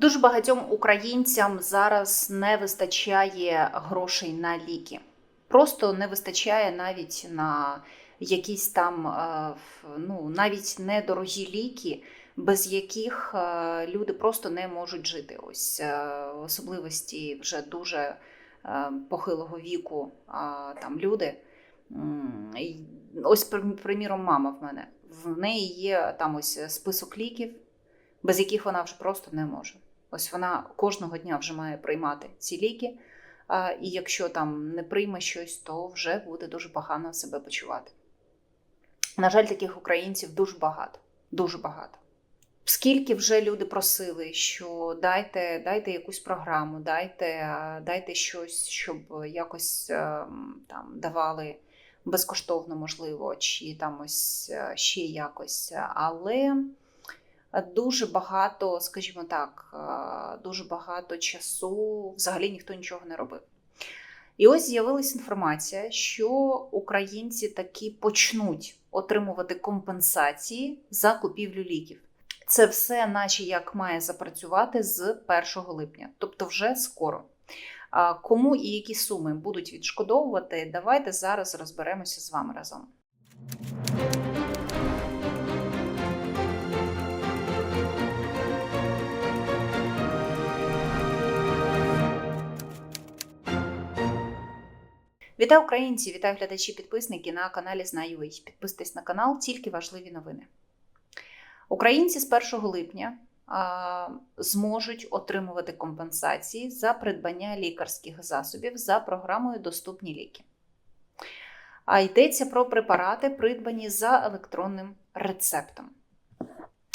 Дуже багатьом українцям зараз не вистачає грошей на ліки. Просто не вистачає навіть на якісь там, е, ну, навіть недорогі ліки, без яких е, люди просто не можуть жити. Ось е, особливості вже дуже похилого віку там люди. Ось, приміром, мама в мене. В неї є там ось список ліків, без яких вона вже просто не може. Ось вона кожного дня вже має приймати ці ліки. І якщо там не прийме щось, то вже буде дуже погано себе почувати. На жаль, таких українців дуже багато. Дуже багато. Скільки вже люди просили, що дайте, дайте якусь програму, дайте, дайте щось, щоб якось ем, там давали безкоштовно, можливо, чи там ось е, ще якось. Але дуже багато, скажімо так, е, дуже багато часу взагалі ніхто нічого не робив. І ось з'явилася інформація, що українці таки почнуть отримувати компенсації за купівлю ліків. Це все, наче як має запрацювати з 1 липня, тобто вже скоро. Кому і які суми будуть відшкодовувати, давайте зараз розберемося з вами разом. Вітаю українці! Вітаю глядачі, підписники на каналі Знаю.ua. Підписуйтесь на канал, тільки важливі новини. Українці з 1 липня а, зможуть отримувати компенсації за придбання лікарських засобів за програмою Доступні ліки. А йдеться про препарати, придбані за електронним рецептом.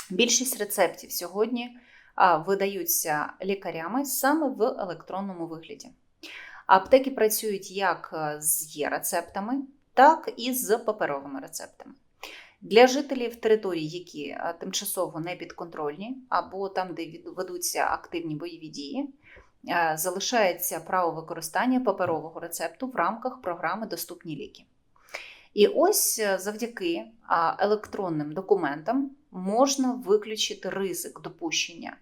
Більшість рецептів сьогодні а, видаються лікарями саме в електронному вигляді. Аптеки працюють як е, з є-рецептами, так і з паперовими рецептами. Для жителів територій, які е, тимчасово не підконтрольні, або там, де ведуться активні бойові дії, е, залишається право використання паперового рецепту в рамках програми Доступні ліки. І ось завдяки електронним документам можна виключити ризик допущення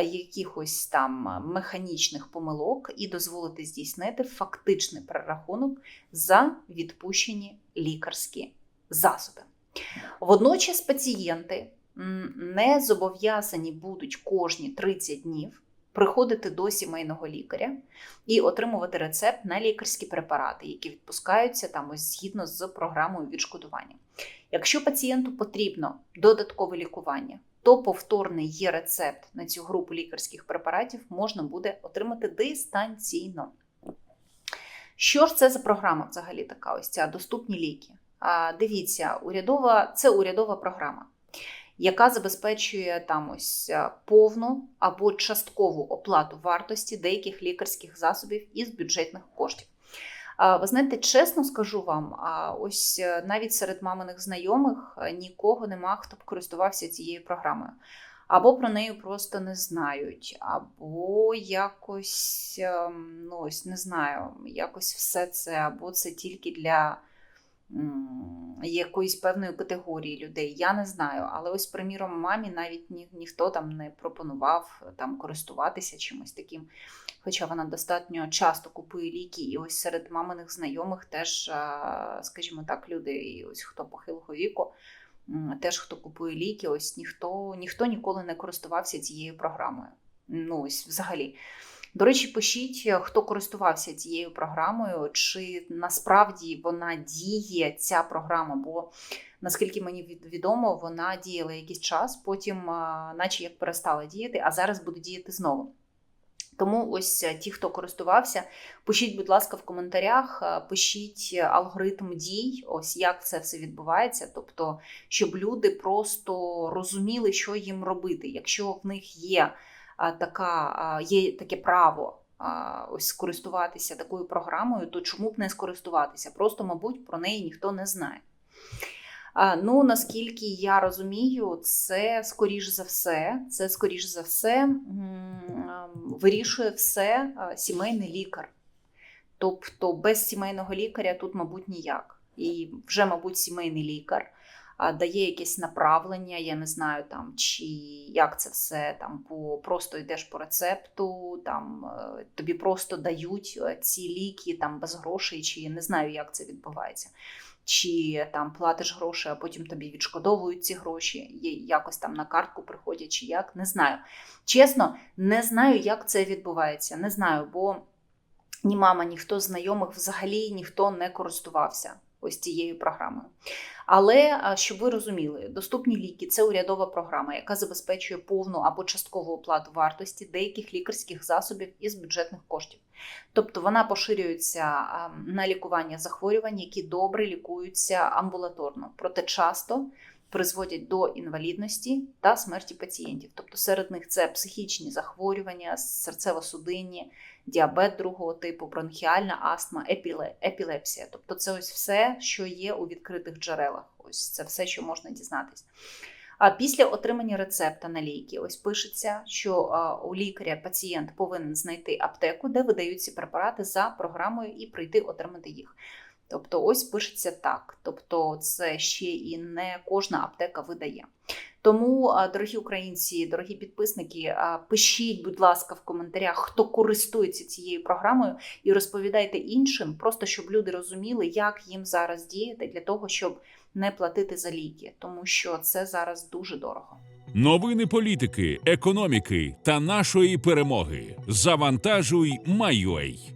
якихось там механічних помилок і дозволити здійснити фактичний перерахунок за відпущені лікарські засоби. Водночас пацієнти не зобов'язані будуть кожні 30 днів приходити до сімейного лікаря і отримувати рецепт на лікарські препарати, які відпускаються там ось згідно з програмою відшкодування. Якщо пацієнту потрібно додаткове лікування, то повторний є рецепт на цю групу лікарських препаратів можна буде отримати дистанційно. Що ж це за програма взагалі така? Ось ця доступні ліки? А, Дивіться, урядова це урядова програма, яка забезпечує там ось повну або часткову оплату вартості деяких лікарських засобів із бюджетних коштів. Ви знаєте, чесно скажу вам, ось е, навіть серед маминих знайомих е, нікого нема, хто б користувався цією програмою. Або про неї просто не знають, або якось, ем, ну ось не знаю, якось все це, або це тільки для якоїсь певної категорії людей. Я не знаю. Але ось, приміром, мамі навіть ні, ніхто там не пропонував там користуватися чимось таким. Хоча вона достатньо часто купує ліки, і ось серед маминих знайомих теж, скажімо так, люди, і ось хто похилого віку, теж хто купує ліки, ось ніхто, ніхто ніколи не користувався цією програмою. Ну, ось взагалі. До речі, пишіть, хто користувався цією програмою, чи насправді вона діє, ця програма, бо наскільки мені від- відомо, вона діяла якийсь час, потім, наче як перестала діяти, а зараз буде діяти знову. Тому ось е, ті, хто користувався, пишіть, будь ласка, в коментарях, е, пишіть алгоритм дій, ось як це все відбувається. Тобто, щоб люди просто розуміли, що їм робити. Якщо в них є така, є таке право ось скористуватися такою програмою, то чому б не скористуватися? Просто, мабуть, про неї ніхто не знає. Ну, наскільки я розумію, це скоріш за все, це скоріш за все вирішує все сімейний лікар. Тобто без сімейного лікаря тут, мабуть, ніяк. І вже, мабуть, сімейний лікар дає якесь направлення, я не знаю там, чи як це все там по просто йдеш по рецепту, там е, тобі просто дають е, ці ліки там без грошей, чи я не знаю, як це відбувається. Чи там платиш гроші, а потім тобі відшкодовують ці гроші, якось там на картку приходять, чи як, не знаю. Чесно, не знаю, як це відбувається. Не знаю, бо ні мама, ніхто з знайомих взагалі ніхто не користувався ось цією програмою. Але щоб ви розуміли, доступні ліки це урядова програма, яка забезпечує повну або часткову оплату вартості деяких лікарських засобів із бюджетних коштів. Тобто вона поширюється на лікування захворювань, які добре лікуються амбулаторно, проте часто призводять до інвалідності та смерті пацієнтів. Тобто серед них це психічні захворювання, серцево-судинні, діабет другого типу, бронхіальна астма, епіле, епілепсія. Тобто, це ось все, що є у відкритих джерелах. Ось це все, що можна дізнатись. А після отримання рецепта на ліки, ось пишеться, що у лікаря пацієнт повинен знайти аптеку, де видають ці препарати за програмою, і прийти отримати їх. Тобто, ось пишеться так. Тобто, це ще і не кожна аптека видає. Тому, дорогі українці, дорогі підписники, пишіть, будь ласка, в коментарях, хто користується цією програмою, і розповідайте іншим, просто щоб люди розуміли, як їм зараз діяти для того, щоб не платити за ліки, тому що це зараз дуже дорого. Новини політики, економіки та нашої перемоги. Завантажуй, Майой.